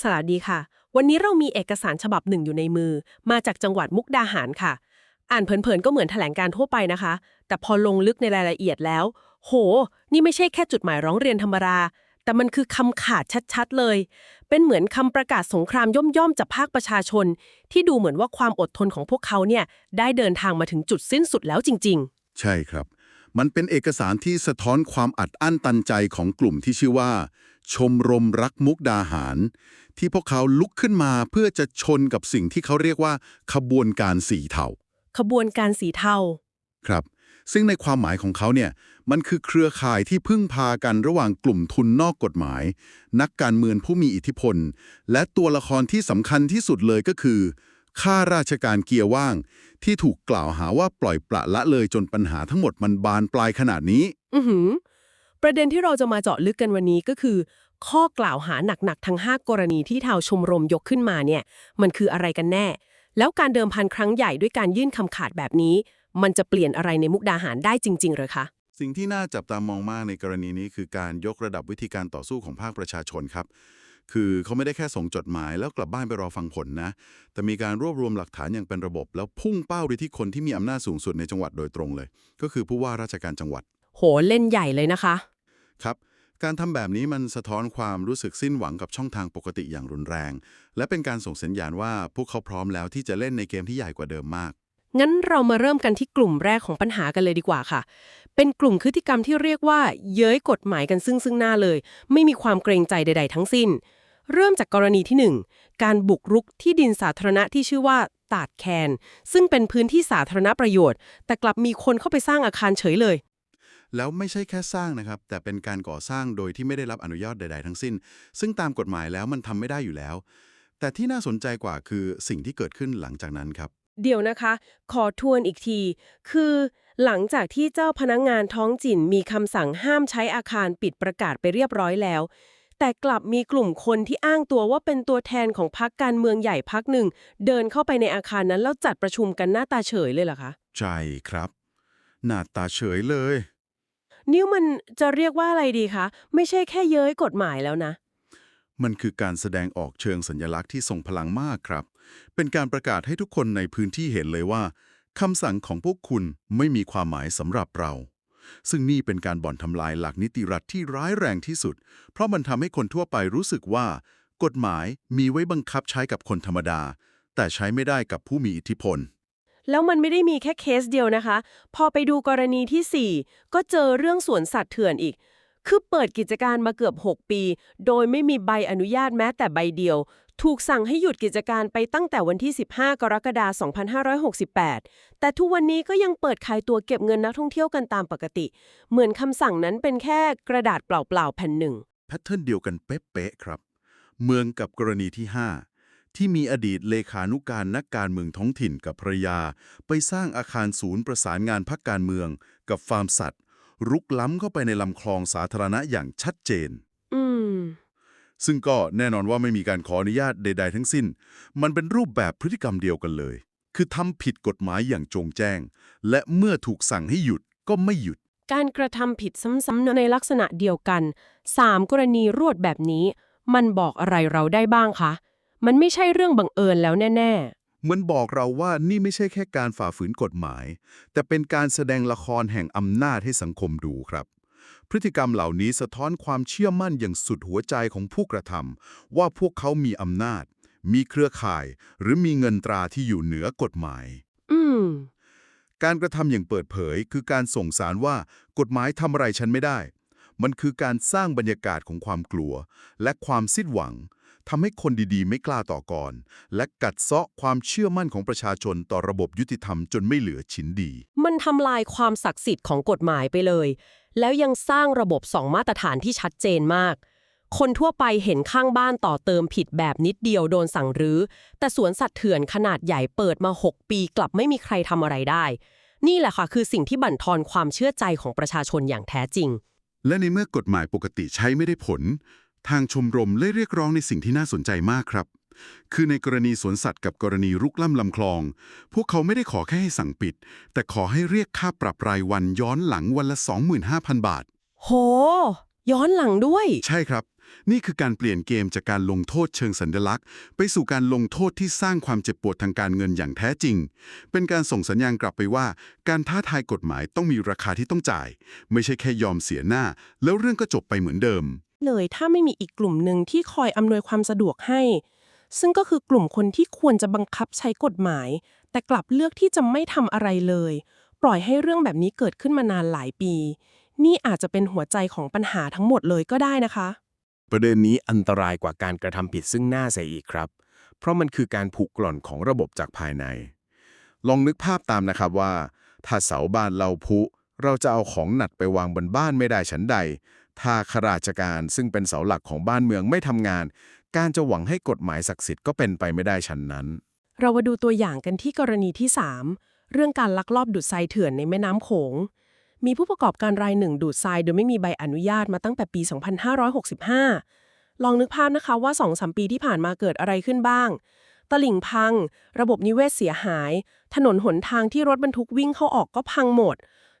สวัสดีค่ะ วันนี้เรามีเอกสารฉบับหนึ่งอยู่ในมือ มาจากจังหวัดมุกดาหารค่ะ อ่านเผินๆก็เหมือนแถลงการทั่วไปนะคะ แต่พอลงลึกในรายละเอียดแล้ว โห นี่ไม่ใช่แค่จุดหมายร้องเรียนธรรมดาแต่มันคือคำขาดชัดๆเลย เป็นเหมือนคำประกาศสงครามย่อมๆจากภาคประชาชน ที่ดูเหมือนว่าความอดทนของพวกเขาเนี่ยได้เดินทางมาถึงจุดสิ้นสุดแล้วจริง ๆ ใช่ครับ มันเป็นเอกสารที่สะท้อนความอัดอั้นตันใจของกลุ่มที่ชื่อว่า ชมรมรักมุกดาหาร ที่พวกเขาลุกขึ้นมาเพื่อจะชนกับสิ่งที่เขาเรียกว่า ขบวนการสีเทาๆขบวนการสีเทาครับ ซึ่งในความหมายของเขาเนี่ยมันคือเครือข่ายที่พึ่งพากันระหว่างกลุ่มทุนนอกกฎหมาย นักการเมืองผู้มีอิทธิพล และตัวละครที่สำคัญที่สุดเลยก็คือข้าราชการเกียร์ว่าง ที่ถูกกล่าวหาว่าปล่อยปละละเลยจนปัญหาทั้งหมดมันบานปลายขนาดนี้ อือหือ ประเด็นที่เราจะมาเจาะลึกกันวันนี้ก็คือ ข้อกล่าวหาหนักๆ ทั้ง 5 กรณีที่ทาวชมรมยกขึ้นมาเนี่ย มันคืออะไรกันแน่ แล้วการเดิมพันครั้งใหญ่ด้วยการยื่นคำขาดแบบนี้ มันจะเปลี่ยนอะไรในมุกดาหารได้จริงๆหรือคะสิ่งที่น่าจับตามองมากในกรณีนี้คือการยกระดับวิธีการต่อสู้ของภาคประชาชนครับ คือเขาไม่ได้แค่ส่งจดหมายแล้วกลับบ้านไปรอฟังผลนะ แต่มีการรวบรวมหลักฐานอย่างเป็นระบบ แล้วพุ่งเป้าไปที่คนที่มีอำนาจสูงสุดในจังหวัดโดยตรงเลย ก็คือผู้ว่าราชการจังหวัด โหเล่นใหญ่เลยนะคะ ครับ การทำแบบนี้มันสะท้อนความรู้สึกสิ้นหวังกับช่องทางปกติอย่างรุนแรง และเป็นการส่งสัญญาณว่าพวกเขาพร้อมแล้วที่จะเล่นในเกมที่ใหญ่กว่าเดิมมากงั้นเรามาเริ่มกันที่กลุ่มแรกของปัญหากันเลยดีกว่าค่ะ เป็นกลุ่มพฤติกรรมที่เรียกว่า เย้ยกฎหมายกันซึ่งซึ่งหน้าเลย ไม่มีความเกรงใจใด ๆ ทั้งสิ้น เริ่มจากกรณีที่ 1 การบุกรุกที่ดินสาธารณะที่ชื่อว่าตาดแคน ซึ่งเป็นพื้นที่สาธารณประโยชน์ แต่กลับมีคนเข้าไปสร้างอาคารเฉยเลย แล้วไม่ใช่แค่สร้างนะครับ แต่เป็นการก่อสร้างโดยที่ไม่ได้รับอนุญาตใด ๆ ทั้งสิ้น ซึ่งตามกฎหมายแล้วมันทำไม่ได้อยู่แล้ว แต่ที่น่าสนใจกว่าคือสิ่งที่เกิดขึ้นหลังจากนั้นครับ เดี๋ยวนะคะ ขอทวนอีกที คือหลังจากที่เจ้าพนักงงานท้องถิ่นมีคำสั่งห้ามใช้อาคารปิดประกาศไปเรียบร้อยแล้ว แต่กลับมีกลุ่มคนที่อ้างตัวว่าเป็นตัวแทนของพรรคการเมืองใหญ่พรรคหนึ่ง เดินเข้าไปในอาคารนั้นแล้วจัดประชุมกันหน้าตาเฉยเลยเหรอคะ ใช่ครับ หน้าตาเฉยเลย นิ้วมันจะเรียกว่าอะไรดีคะ ไม่ใช่แค่เย้ยกฎหมายแล้วนะ มันคือการแสดงออกเชิงสัญลักษณ์ที่ทรงพลังมากครับ เป็นการประกาศให้ทุกคนในพื้นที่เห็นเลยว่าคำสั่งของพวกคุณไม่มีความหมายสำหรับเรา ซึ่งนี่เป็นการบ่อนทำลายหลักนิติรัฐที่ร้ายแรงที่สุด เพราะมันทำให้คนทั่วไปรู้สึกว่า กฎหมายมีไว้บังคับใช้กับคนธรรมดา แต่ใช้ไม่ได้กับผู้มีอิทธิพล แล้วมันไม่ได้มีแค่เคสเดียวนะคะ พอไปดูกรณีที่ 4 ก็เจอเรื่องสวนสัตว์เถื่อนอีก คือเปิดกิจการมาเกือบ 6 ปี โดยไม่มีใบอนุญาตแม้แต่ใบเดียว ถูกสั่งให้หยุดกิจการไปตั้งแต่วันที่ 15 กรกฎาคม 2568 แต่ทุกวันนี้ก็ยังเปิดขายตัวเก็บเงินนักท่องเที่ยวกันตามปกติ เหมือนคำสั่งนั้นเป็นแค่กระดาษเปล่าๆแผ่นหนึ่งแพทเทิร์นเดียวกันเป๊ะๆครับ เมืองกับกรณีที่ 5 ที่มีอดีตเลขานุการนักการเมืองท้องถิ่นกับภรรยา ไปสร้างอาคารศูนย์ประสานงานพักการเมือง กับฟาร์มสัตว์ รุกล้ำเข้าไปในลำคลองสาธารณะอย่างชัดเจน อืม ซึ่งก็แน่นอนว่าไม่มีการขออนุญาตใด ๆ ทั้งสิ้น มันเป็นรูปแบบพฤติกรรมเดียวกันเลย คือทำผิดกฎหมายอย่างจงแจ้ง และเมื่อถูกสั่งให้หยุดก็ไม่หยุดการกระทำผิดซ้ำๆในลักษณะเดียวกัน 3 กรณีรวดแบบนี้ มันบอกอะไรเราได้บ้างคะ มันไม่ใช่เรื่องบังเอิญแล้วแน่ มันบอกเราว่านี่ไม่ใช่แค่การฝ่าฝืนกฎหมาย แต่เป็นการแสดงละครแห่งอำนาจให้สังคมดูครับ พฤติกรรมเหล่านี้สะท้อนความเชื่อมั่นอย่างสุดหัวใจของผู้กระทำว่าพวกเขามีอำนาจ มีเครือข่าย หรือมีเงินตราที่อยู่เหนือกฎหมาย ๆ อืม การกระทำอย่างเปิดเผย คือการส่งสารว่ากฎหมายทำอะไรฉันไม่ได้ มันคือการสร้างบรรยากาศของความกลัว และความสิ้นหวัง ทำให้คนดีๆ ไม่กล้าต่อกรและกัดเซาะความเชื่อมั่นของประชาชนต่อระบบยุติธรรมจนไม่เหลือชิ้นดี มันทำลายความศักดิ์สิทธิ์ของกฎหมายไปเลย แล้วยังสร้างระบบสองมาตรฐานที่ชัดเจนมาก คนทั่วไปเห็นข้างบ้านต่อเติมผิดแบบนิดเดียวโดนสั่งรื้อ แต่สวนสัตว์เถื่อนขนาดใหญ่เปิดมา 6 ปีกลับไม่มีใครทำอะไรได้ นี่แหละค่ะคือสิ่งที่บั่นทอนความเชื่อใจของประชาชนอย่างแท้จริง และในเมื่อกฎหมายปกติใช้ไม่ได้ผล ทางชมรมเลยเรียกร้องในสิ่งที่น่าสนใจมากครับ คือในกรณีสวนสัตว์กับกรณีรุกล้ำลำคลอง พวกเขาไม่ได้ขอแค่ให้สั่งปิด แต่ขอให้เรียกค่าปรับรายวันย้อนหลังวันละ 25,000 บาท โห ย้อนหลังด้วย ใช่ครับ นี่คือการเปลี่ยนเกมจากการลงโทษเชิงสัญลักษณ์ ไปสู่การลงโทษที่สร้างความเจ็บปวดทางการเงินอย่างแท้จริง เป็นการส่งสัญญาณกลับไปว่า การท้าทายกฎหมายต้องมีราคาที่ต้องจ่าย ไม่ใช่แค่ยอมเสียหน้า แล้วเรื่องก็จบไปเหมือนเดิม เลย ถ้าไม่มีอีกกลุ่มหนึ่งที่คอยอำนวยความสะดวกให้ ซึ่งก็คือกลุ่มคนที่ควรจะบังคับใช้กฎหมาย แต่กลับเลือกที่จะไม่ทำอะไรเลย ปล่อยให้เรื่องแบบนี้เกิดขึ้นมานานหลายปี นี่อาจจะเป็นหัวใจของปัญหาทั้งหมดเลยก็ได้นะคะ ประเด็นนี้อันตรายกว่าการกระทำผิดซึ่งหน้าเสียอีกครับ เพราะมันคือการผูกกร่อนของระบบจากภายใน ลองนึกภาพตามนะครับว่า ถ้าเสาบ้านเราพุเราจะเอาของหนักไปวางบนบ้านไม่ได้ฉันใด ถ้าข้าราชการซึ่งเป็นเสาหลักของบ้านเมืองไม่ทำงาน การจะหวังให้กฎหมายศักดิ์สิทธิ์ก็เป็นไปไม่ได้ฉันนั้น เรามาดูตัวอย่างกันที่กรณีที่ 3 เรื่องการลักลอบดูดทรายเถื่อนในแม่น้ำโขง มีผู้ประกอบการรายหนึ่งดูดทรายโดยไม่มีใบอนุญาตมาตั้งแต่ปี 2565 ลองนึกภาพนะคะว่า2-3ปีที่ผ่านมาเกิดอะไรขึ้นบ้าง ตลิ่งพัง ระบบนิเวศเสียหาย ถนนหนทางที่รถบรรทุกวิ่งเข้าออกก็พังหมด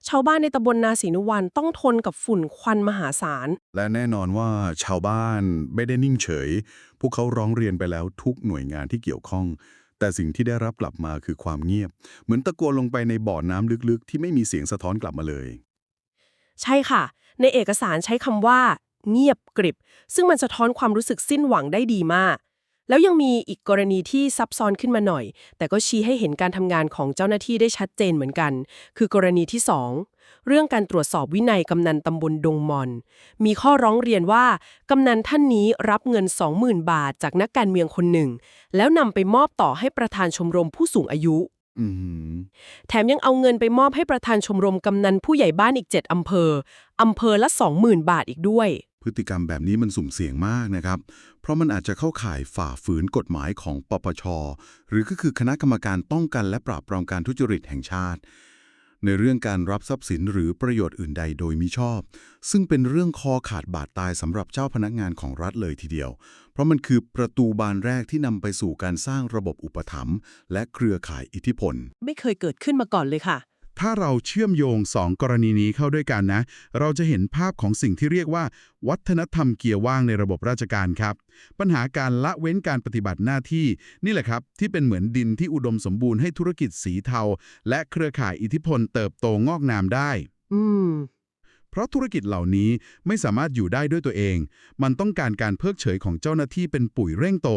ชาวบ้านในตำบลนาศรีนุวันต้องทนกับฝุ่นควันมหาศาล และแน่นอนว่าชาวบ้านไม่ได้นิ่งเฉย พวกเขาร้องเรียนไปแล้วทุกหน่วยงานที่เกี่ยวข้อง แต่สิ่งที่ได้รับกลับมาคือความเงียบ เหมือนตะโกนลงไปในบ่อน้ำลึกๆ ที่ไม่มีเสียงสะท้อนกลับมาเลย ใช่ค่ะ ในเอกสารใช้คำว่า เงียบกริบ ซึ่งมันสะท้อนความรู้สึกสิ้นหวังได้ดีมาก แล้วยังมีอีกกรณีที่ซับซ้อนขึ้นมาหน่อย แต่ก็ชี้ให้เห็นการทำงานของเจ้าหน้าที่ได้ชัดเจนเหมือนกัน คือกรณีที่ 2 เรื่องการตรวจสอบวินัยกำนันตำบลดงมอน มีข้อร้องเรียนว่ากำนันท่านนี้รับเงิน 20,000 บาทจากนักการเมืองคนหนึ่ง แล้วนำไปมอบต่อให้ประธานชมรมผู้สูงอายุอือหือแถมยังเอาเงินไปมอบให้ประธานชมรมกำนันผู้ใหญ่บ้านอีก 7อำเภออำเภอละ 20,000 บาทอีกด้วย พฤติกรรมแบบนี้มันสุ่มเสี่ยงมากนะครับ เพราะมันอาจจะเข้าข่ายฝ่าฝืนกฎหมายของปปช หรือก็คือคณะกรรมการป้องกันและปราบปรามการทุจริตแห่งชาติ ในเรื่องการรับทรัพย์สินหรือประโยชน์อื่นใดโดยมิชอบ ซึ่งเป็นเรื่องคอขาดบาดตายสำหรับเจ้าพนักงานของรัฐเลยทีเดียว เพราะมันคือประตูบานแรกที่นำไปสู่การสร้างระบบอุปถัมภ์และเครือข่ายอิทธิพล ไม่เคยเกิดขึ้นมาก่อนเลยค่ะ ถ้าเราเชื่อมโยง 2 กรณีนี้เข้าด้วยกันนะ เราจะเห็นภาพของสิ่งที่เรียกว่า วัฒนธรรมเกียร์ว่างในระบบราชการครับ ปัญหาการละเว้นการปฏิบัติหน้าที่ นี่แหละครับที่เป็นเหมือนดินที่อุดมสมบูรณ์ให้ธุรกิจสีเทา และเครือข่ายอิทธิพลเติบโตงอกงามได้ อืมเพราะธุรกิจเหล่านี้ไม่สามารถอยู่ได้ด้วยตัวเอง มันต้องการการเพิกเฉยของเจ้าหน้าที่เป็นปุ๋ยเร่งโต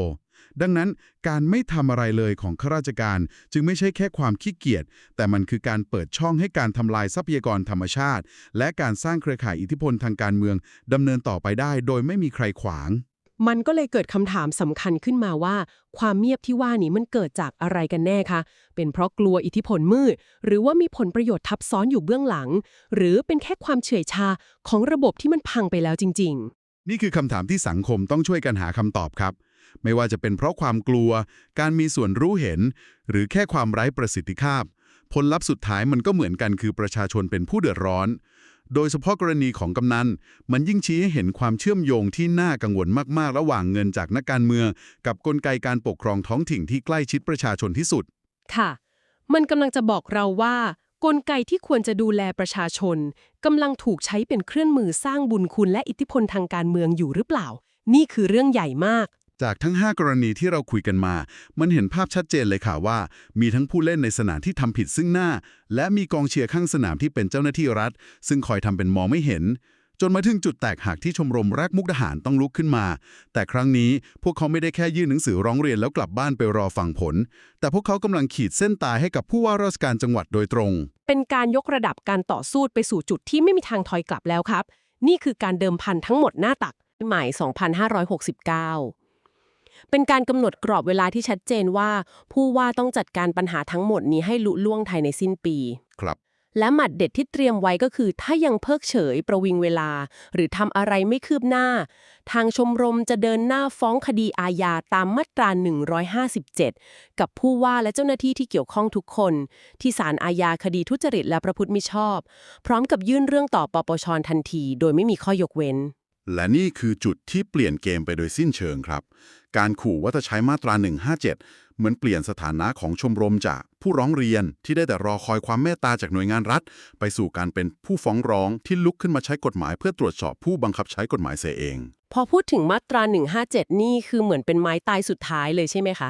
ดังนั้นการไม่ทำอะไรเลยของข้าราชการ จึงไม่ใช่แค่ความขี้เกียจ แต่มันคือการเปิดช่องให้การทำลายทรัพยากรธรรมชาติ และการสร้างเครือข่ายอิทธิพลทางการเมืองดำเนินต่อไปได้ โดยไม่มีใครขวาง มันก็เลยเกิดคำถามสำคัญขึ้นมาว่า ความเงียบที่ว่านี้มันเกิดจากอะไรกันแน่คะ เป็นเพราะกลัวอิทธิพลมืด หรือว่ามีผลประโยชน์ทับซ้อนอยู่เบื้องหลัง หรือเป็นแค่ความเฉื่อยชาของระบบที่มันพังไปแล้วจริงนี่คือคำถามที่สังคมต้องช่วยกันหาคำตอบครับ ไม่ว่าจะเป็นเพราะความกลัว การมีส่วนรู้เห็น หรือแค่ความไร้ประสิทธิภาพ ผลลัพธ์สุดท้ายมันก็เหมือนกันคือประชาชนเป็นผู้เดือดร้อน โดยเฉพาะกรณีของกำนัน มันยิ่งชี้ให้เห็นความเชื่อมโยงที่น่ากังวลมากๆ ระหว่างเงินจากนักการเมือง กับกลไกการปกครองท้องถิ่นที่ใกล้ชิดประชาชนที่สุด ค่ะ มันกำลังจะบอกเราว่ากลไกที่ควรจะดูแลประชาชนกำลังถูกใช้เป็นเครื่องมือสร้างบุญคุณและอิทธิพลทางการเมืองอยู่หรือเปล่า นี่คือเรื่องใหญ่มาก จากทั้ง 5 กรณีที่เราคุยกันมา มันเห็นภาพชัดเจนเลยค่ะว่า มีทั้งผู้เล่นในสนามที่ทำผิดซึ่งหน้า และมีกองเชียร์ข้างสนามที่เป็นเจ้าหน้าที่รัฐ ซึ่งคอยทำเป็นมองไม่เห็น จนมาถึงจุดแตกหักที่ชมรมแรกมุกดาหารต้องลุกขึ้นมา แต่ครั้งนี้พวกเขาไม่ได้แค่ยื่นหนังสือร้องเรียนแล้วกลับบ้านไปรอฟังผล แต่พวกเขากำลังขีดเส้นตายให้กับผู้ว่าราชการจังหวัดโดยตรง เป็นการยกระดับการต่อสู้ไปสู่จุดที่ไม่มีทางถอยกลับแล้วครับ นี่คือการเดิมพันทั้งหมดหน้าตักใหม่ 2569 เป็นการกำหนดกรอบเวลาที่ชัดเจนว่า ผู้ว่าต้องจัดการปัญหาทั้งหมดนี้ให้ลุล่วงภายในสิ้นปี ครับ และหมัดเด็ดที่เตรียมไว้ก็คือ ถ้ายังเพิกเฉย ประวิงเวลา หรือทำอะไรไม่คืบหน้า ทางชมรมจะเดินหน้าฟ้องคดีอาญาตามมาตรา 157 กับผู้ว่าและเจ้าหน้าที่ที่เกี่ยวข้องทุกคน ที่ศาลอาญาคดีทุจริตและประพฤติมิชอบ พร้อมกับยื่นเรื่องต่อปปชทันที โดยไม่มีข้อยกเว้น และนี่คือจุดที่เปลี่ยนเกมไปโดยสิ้นเชิงครับ การขู่ว่าจะใช้มาตรา 157 เหมือนเปลี่ยนสถานะของชมรมจากผู้ร้องเรียนที่ได้แต่รอคอยความเมตตาจากหน่วยงานรัฐ ไปสู่การเป็นผู้ฟ้องร้องที่ลุกขึ้นมาใช้กฎหมายเพื่อตรวจสอบผู้บังคับใช้กฎหมายเสียเอง พอพูดถึงมาตรา 157 นี่คือเหมือนเป็นไม้ตายสุดท้ายเลยใช่ไหมคะ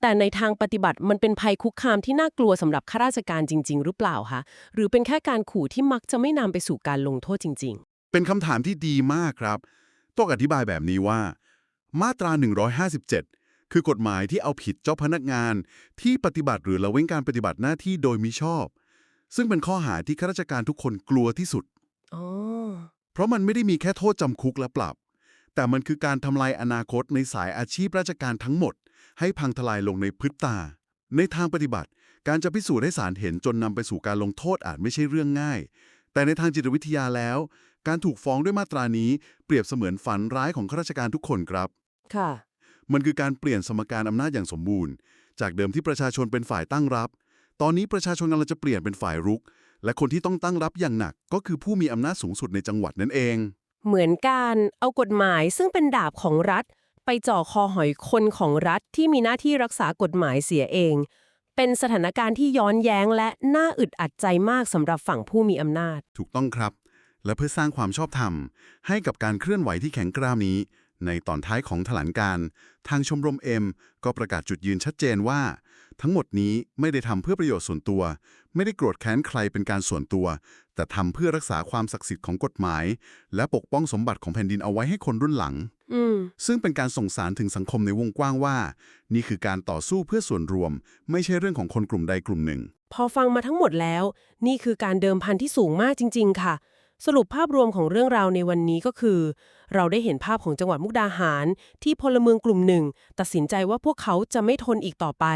แต่ในทางปฏิบัติมันเป็นภัยคุกคามที่น่ากลัวสำหรับข้าราชการจริง ๆ หรือเปล่าคะ หรือเป็นแค่การขู่ที่มักจะไม่นำไปสู่การลงโทษจริง เป็นคำถามที่ดีมากครับ ต้องอธิบายแบบนี้ว่า มาตรา 157 คือกฎหมายที่เอาผิดเจ้าพนักงาน ที่ปฏิบัติหรือละเว้นการปฏิบัติหน้าที่โดยมิชอบ ซึ่งเป็นข้อหาที่ข้าราชการทุกคนกลัวที่สุด เพราะมันไม่ได้มีแค่โทษจำคุกและปรับ แต่มันคือการทำลายอนาคตในสายอาชีพราชการทั้งหมด ให้พังทลายลงในพริบตา ในทางปฏิบัติ การจะพิสูจน์ให้ศาลเห็นจนนำไปสู่การลงโทษอาจไม่ใช่เรื่องง่าย แต่ในทางจิตวิทยาแล้ว การถูกฟ้องด้วยมาตรานี้เปรียบเสมือนฝันร้ายของข้าราชการทุกคนครับ ค่ะ มันคือการเปลี่ยนสมการอำนาจอย่างสมบูรณ์ จากเดิมที่ประชาชนเป็นฝ่ายตั้งรับ ตอนนี้ประชาชนกำลังจะเปลี่ยนเป็นฝ่ายรุก และคนที่ต้องตั้งรับอย่างหนัก ก็คือผู้มีอำนาจสูงสุดในจังหวัดนั่นเอง เหมือนการเอากฎหมายซึ่งเป็นดาบของรัฐ ไปจ่อคอหอยคนของรัฐที่มีหน้าที่รักษากฎหมายเสียเอง เป็นสถานการณ์ที่ย้อนแย้งและน่าอึดอัดใจมากสำหรับฝั่งผู้มีอำนาจ ถูกต้องครับ และเพื่อสร้างความชอบธรรม ให้กับการเคลื่อนไหวที่แข็งกร้าวนี้ ในตอนท้ายของแถลงการ ทางชมรมเอ็มก็ประกาศจุดยืนชัดเจนว่า ทั้งหมดนี้ไม่ได้ทำเพื่อประโยชน์ส่วนตัว ไม่ได้โกรธแค้นใครเป็นการส่วนตัว แต่ทำเพื่อรักษาความศักดิ์สิทธิ์ของกฎหมาย และปกป้องสมบัติของแผ่นดินเอาไว้ให้คนรุ่นหลังอืมซึ่งเป็นการส่งสารถึงสังคมในวงกว้างว่า นี่คือการต่อสู้เพื่อส่วนรวม ไม่ใช่เรื่องของคนกลุ่มใดกลุ่มหนึ่ง พอฟังมาทั้งหมดแล้ว นี่คือการเดิมพันที่สูงมากจริง ๆ ค่ะ สรุปภาพรวมของเรื่องราวในวันนี้ก็คือ เราได้เห็นภาพของจังหวัดมุกดาหาร ที่พลเมืองกลุ่มหนึ่ง ตัดสินใจว่าพวกเขาจะไม่ทนอีกต่อไป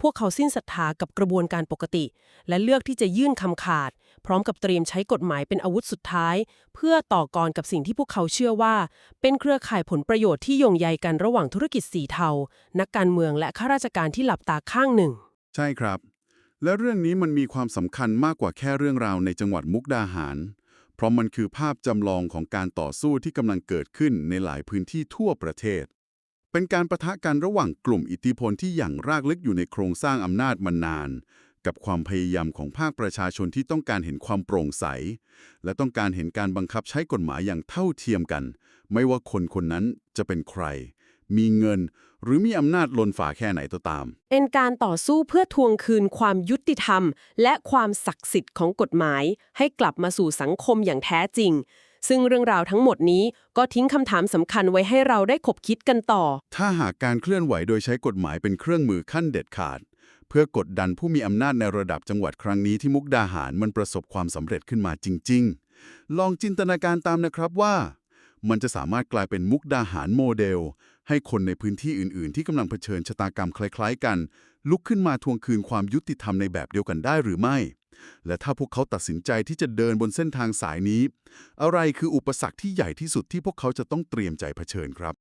พวกเขาสิ้นศรัทธากับกระบวนการปกติ และเลือกที่จะยื่นคำขาด พร้อมกับเตรียมใช้กฎหมายเป็นอาวุธสุดท้าย เพื่อต่อกรกับสิ่งที่พวกเขาเชื่อว่า เป็นเครือข่ายผลประโยชน์ที่โยงใยกันระหว่างธุรกิจสีเทา นักการเมืองและข้าราชการที่หลับตาข้างหนึ่ง ใช่ครับ และเรื่องนี้มันมีความสำคัญมากกว่าแค่เรื่องราวในจังหวัดมุกดาหาร เพราะมันคือภาพจำลองของการต่อสู้ที่กำลังเกิดขึ้นในหลายพื้นที่ทั่วประเทศ เป็นการประทะกันระหว่างกลุ่มอิทธิพลที่อย่างรากลึกอยู่ในโครงสร้างอำนาจมานาน กับความพยายามของภาคประชาชนที่ต้องการเห็นความโปร่งใส และต้องการเห็นการบังคับใช้กฎหมายอย่างเท่าเทียมกัน ไม่ว่าคนคนนั้นจะเป็นใคร มีเงิน หรือมีอำนาจล้นฝ่าแค่ไหนก็ตาม เป็นการต่อสู้เพื่อทวงคืนความยุติธรรม และความศักดิ์สิทธิ์ของกฎหมาย ให้กลับมาสู่สังคมอย่างแท้จริง ซึ่งเรื่องราวทั้งหมดนี้ก็ทิ้งคำถามสำคัญไว้ให้เราได้ขบคิดกันต่อ ถ้าหากการเคลื่อนไหวโดยใช้กฎหมายเป็นเครื่องมือขั้นเด็ดขาด เพื่อกดดันผู้มีอำนาจในระดับจังหวัดครั้งนี้ที่มุกดาหารมันประสบความสำเร็จขึ้นมาจริง ๆ ลองจินตนาการตามนะครับว่า มันจะสามารถกลายเป็นมุกดาหารโมเดล ให้คนในพื้นที่อื่น ๆ ที่กำลังเผชิญชะตากรรมคล้าย ๆ กัน ลุกขึ้นมาทวงคืนความยุติธรรมในแบบเดียวกันได้หรือไม่ และถ้าพวกเขาตัดสินใจที่จะเดินบนเส้นทางสายนี้ อะไรคืออุปสรรคที่ใหญ่ที่สุดที่พวกเขาจะต้องเตรียมใจเผชิญครับ